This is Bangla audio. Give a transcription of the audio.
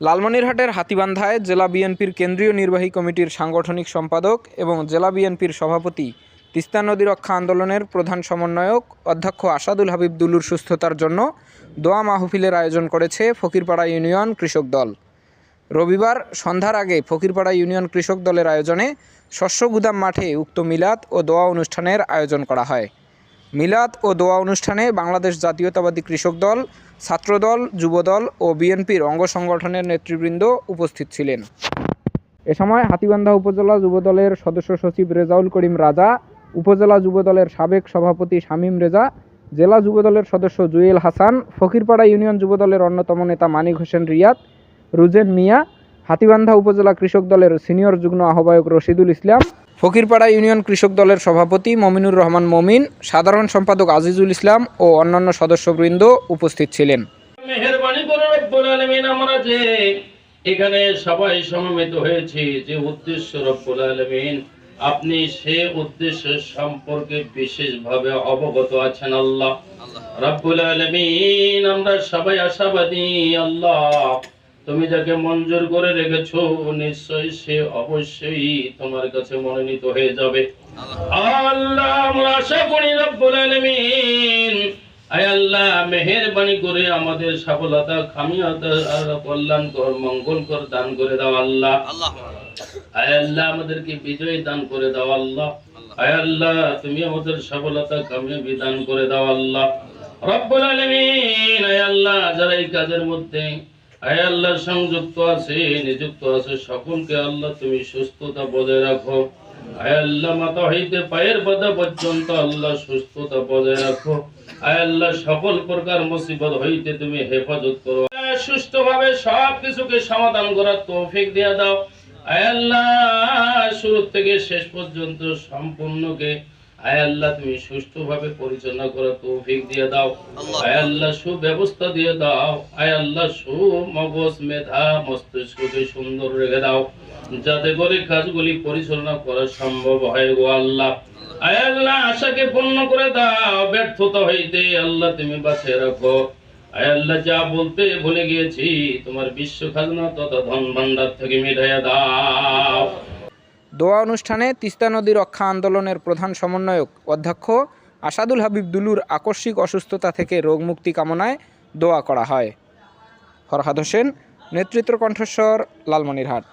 লালমনিরহাটের হাতিবান্ধায় জেলা বিএনপির কেন্দ্রীয় নির্বাহী কমিটির সাংগঠনিক সম্পাদক এবং জেলা বিএনপির সভাপতি তিস্তা নদী রক্ষা আন্দোলনের প্রধান সমন্বয়ক অধ্যক্ষ আসাদুল হাবিব দুলুর সুস্থতার জন্য দোয়া মাহফিলের আয়োজন করেছে ফকিরপাড়া ইউনিয়ন কৃষক দল। রবিবার সন্ধ্যার আগে ফকিরপাড়া ইউনিয়ন কৃষক দলের আয়োজনে শস্য গুদাম মাঠে উক্ত মিলাদ ও দোয়া অনুষ্ঠানের আয়োজন করা হয়। মিলাদ ও দোয়া অনুষ্ঠানে বাংলাদেশ জাতীয়তাবাদী কৃষক দল, ছাত্রদল, যুবদল ও বিএনপির অঙ্গ সংগঠনের নেতৃবৃন্দ উপস্থিত ছিলেন। এ সময় হাতিবান্ধা উপজেলা যুবদলের সদস্য সচিব রেজাউল করিম রাজা, উপজেলা যুবদলের সাবেক সভাপতি শামীম রেজা, জেলা যুবদলের সদস্য জুয়েল হাসান, ফকিরপাড়া ইউনিয়ন যুবদলের অন্যতম নেতা মানিক হোসেন রিয়াদ, রুজেন মিয়া, হাতিবান্ধা উপজেলা কৃষক দলের সিনিয়র যুগ্ম আহ্বায়ক রশিদুল ইসলাম ফকিরপাড়া ইউনিয়ন কৃষক দলের সভাপতি মমিনুর রহমান মমিন সাধারণ সম্পাদক আজিজুল ইসলাম ও অন্যান্য সদস্যবৃন্দ উপস্থিত ছিলেন। মেহরবানি করে রব্বুল আলামিন আমরা যে এখানে সবাই সমবেত হয়েছি যে উদ্দেশ্য রব্বুল আলামিন আপনি সে উদ্দেশ্য সম্পর্কে বিশেষভাবে অবগত আছেন আল্লাহ। রব্বুল আলামিন আমরা সবাই আশাবাদী আল্লাহ। তুমি যাকে মঞ্জুর করে রেখেছো নিশ্চয়ই সে অবশ্যই তোমার কাছে মনোনীত হয়ে যাবে। আল্লাহ আমরা আশা করি রব্বুল আলামিন। আয় আল্লাহ মেহেরবানি করে আমাদের সফলতা খামিয়াতা আর কল্যাণ কর মঙ্গল কর দান করে দাও আল্লাহ। আয় আল্লাহ আমাদেরকে বিজয় দান করে দাও আল্লাহ। আয় আল্লাহ তুমি আমাদের সফলতা কামিয়াবি দান করে দাও আল্লাহ। রব্বুল আলামিন আয় আল্লাহ যারা এই কাজের মধ্যে আয় আল্লাহ সংযুক্ত আছে, নিযুক্ত আছে সকলকে আল্লাহ, তুমি সুস্থতা বজায় রাখো। আয় আল্লাহ মাথা হইতে পায়ের পাতা পর্যন্ত আল্লাহ সুস্থতা বজায় রাখো। আয় আল্লাহ, সকল প্রকার মুসিবত হইতে তুমি হেফাজত করো। সুস্থভাবে সব কিছুকে সমাধান করার তৌফিক দিয়া দাও। আয় আল্লাহ, শুরু থেকে শেষ পর্যন্ত সম্পূর্ণকে আয় আল্লাহ তুমি সুষ্ঠুভাবে পরিচালনা করার তৌফিক দিয়ে দাও। আয় আল্লাহ সুব্যবস্থা দিয়ে দাও। আয় আল্লাহ সুমগজ মেধা মস্তিষ্ককে সুন্দর রেখে দাও। যাতে করে কাজগুলি পরিচালনা করা সম্ভব হয় গো আল্লাহ। আয় আল্লাহ আশাকে পূর্ণ করে দাও। ব্যর্থতা হইতে আল্লাহ তুমি বাঁচিয়ে রাখো। আয় আল্লাহ যা বলতে ভুলে গিয়েছি তোমার বিশ্ব খাজনা তথা ধন ভান্ডার থেকে মিটাইয়া দাও। দোয়া অনুষ্ঠানে তিস্তা নদী রক্ষা আন্দোলনের প্রধান সমন্বয়ক অধ্যক্ষ আসাদুল হাবিব দুলুর আকস্মিক অসুস্থতা থেকে রোগমুক্তি কামনায় দোয়া করা হয়। ফরহাদ হোসেন, নেতৃত্ব কণ্ঠস্বর, লালমনিরহাট।